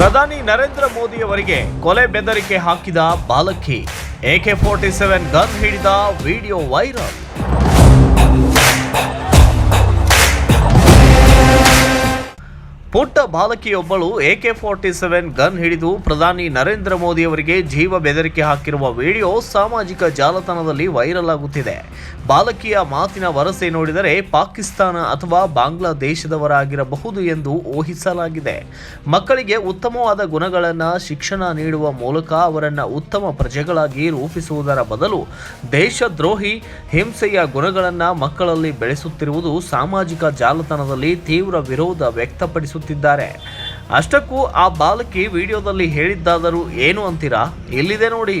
ಪ್ರಧಾನಿ ನರೇಂದ್ರ ಮೋದಿಯವರಿಗೆ ಕೊಲೆ ಬೆದರಿಕೆ ಹಾಕಿದ ಬಾಲಕಿ ಎಕೆ ಫೋರ್ಟಿ ಸೆವೆನ್ ಗನ್ ಹಿಡಿದ ವಿಡಿಯೋ ವೈರಲ್. ಪುಟ್ಟ ಬಾಲಕಿಯೊಬ್ಬಳು ಎಕೆ ಫೋರ್ಟಿ ಸೆವೆನ್ ಗನ್ ಹಿಡಿದು ಪ್ರಧಾನಿ ನರೇಂದ್ರ ಮೋದಿ ಅವರಿಗೆ ಜೀವ ಬೆದರಿಕೆ ಹಾಕಿರುವ ವಿಡಿಯೋ ಸಾಮಾಜಿಕ ಜಾಲತಾಣದಲ್ಲಿ ವೈರಲ್ ಆಗುತ್ತಿದೆ. ಬಾಲಕಿಯ ಮಾತಿನ ವರಸೆ ನೋಡಿದರೆ ಪಾಕಿಸ್ತಾನ ಅಥವಾ ಬಾಂಗ್ಲಾದೇಶದವರಾಗಿರಬಹುದು ಎಂದು ಊಹಿಸಲಾಗಿದೆ. ಮಕ್ಕಳಿಗೆ ಉತ್ತಮವಾದ ಗುಣಗಳನ್ನು ಶಿಕ್ಷಣ ನೀಡುವ ಮೂಲಕ ಅವರನ್ನು ಉತ್ತಮ ಪ್ರಜೆಗಳಾಗಿ ರೂಪಿಸುವುದರ ಬದಲು ದೇಶದ್ರೋಹಿ, ಹಿಂಸೆಯ ಗುಣಗಳನ್ನು ಮಕ್ಕಳಲ್ಲಿ ಬೆಳೆಸುತ್ತಿರುವುದು ಸಾಮಾಜಿಕ ಜಾಲತಾಣದಲ್ಲಿ ತೀವ್ರ ವಿರೋಧ ಬಳಸುತ್ತಿದ್ದಾರೆ ಅಷ್ಟಕ್ಕೂ ಆ ಬಾಲಕಿ ವಿಡಿಯೋದಲ್ಲಿ ಹೇಳಿದ್ದಾದರೂ ಏನು ಅಂತೀರಾ? ಎಲ್ಲಿದೆ ನೋಡಿ.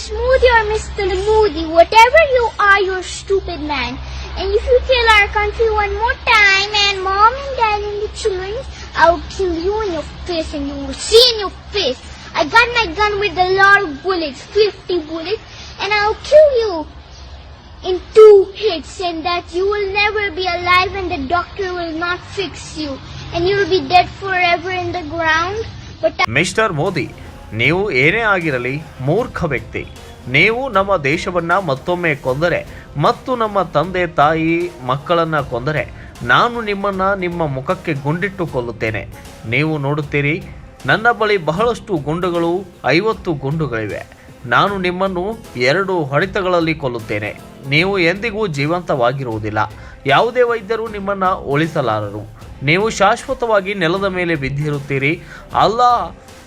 Smoothie are miss Modi whatever you are your stupid man and if you kill our country one more time and mom and dad the children I will kill you in your face and you will your face I got my gun with a lot of bullets 50 bullets and I will you in two hits and that you will never be alive doctor will not fix you. And will be dead forever in the ground. But mister Modi ನೀವು ಏನೇ ಆಗಿರಲಿ, ಮೂರ್ಖ ವ್ಯಕ್ತಿ ನೀವು ನಮ್ಮ ದೇಶವನ್ನು ಮತ್ತೊಮ್ಮೆ ಕೊಂದರೆ, ಮತ್ತು ನಮ್ಮ ತಂದೆ, ತಾಯಿ, ಮಕ್ಕಳನ್ನು ಕೊಂದರೆ, ನಾನು ನಿಮ್ಮನ್ನು ನಿಮ್ಮ ಮುಖಕ್ಕೆ ಗುಂಡಿಟ್ಟು ಕೊಲ್ಲುತ್ತೇನೆ ನೀವು ನೋಡುತ್ತೀರಿ, ನನ್ನ ಬಳಿ ಬಹಳಷ್ಟು ಗುಂಡುಗಳು, ಐವತ್ತು ಗುಂಡುಗಳಿವೆ ನಾನು ನಿಮ್ಮನ್ನು ಎರಡು ಹೊಡೆತಗಳಲ್ಲಿ ಕೊಲ್ಲುತ್ತೇನೆ ನೀವು ಎಂದಿಗೂ ಜೀವಂತವಾಗಿರುವುದಿಲ್ಲ ಯಾವುದೇ ವೈದ್ಯರು ನಿಮ್ಮನ್ನು ಉಳಿಸಲಾರರು. ನೀವು ಶಾಶ್ವತವಾಗಿ ನೆಲದ ಮೇಲೆ ಬಿದ್ದಿರುತ್ತೀರಿ. ಅಲ್ಲ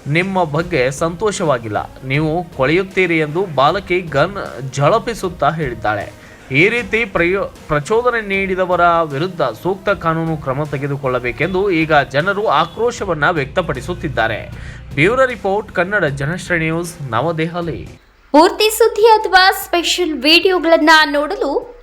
ನಿಮ್ಮ ಬಗ್ಗೆ ಸಂತೋಷವಾಗಿಲ್ಲ. ನೀವು ಕೊಳೆಯುತ್ತೀರಿ ಎಂದು ಬಾಲಕಿ ಗನ್ ಝಳಪಿಸುತ್ತಾ ಹೇಳಿದ್ದಾಳೆ. ಈ ರೀತಿ ಪ್ರಯೋ, ಪ್ರಚೋದನೆ ನೀಡಿದವರ ವಿರುದ್ಧ ಸೂಕ್ತ ಕಾನೂನು ಕ್ರಮ ತೆಗೆದುಕೊಳ್ಳಬೇಕೆಂದು ಈಗ ಜನರು ಆಕ್ರೋಶವನ್ನ ವ್ಯಕ್ತಪಡಿಸುತ್ತಿದ್ದಾರೆ. Bureau report, Kannada Janashri news, New Delhi. ಪೂರ್ತಿ ಸುದ್ದಿ ಅಥವಾ ಸ್ಪೆಷಲ್ ವಿಡಿಯೋಗಳನ್ನು ನೋಡಲು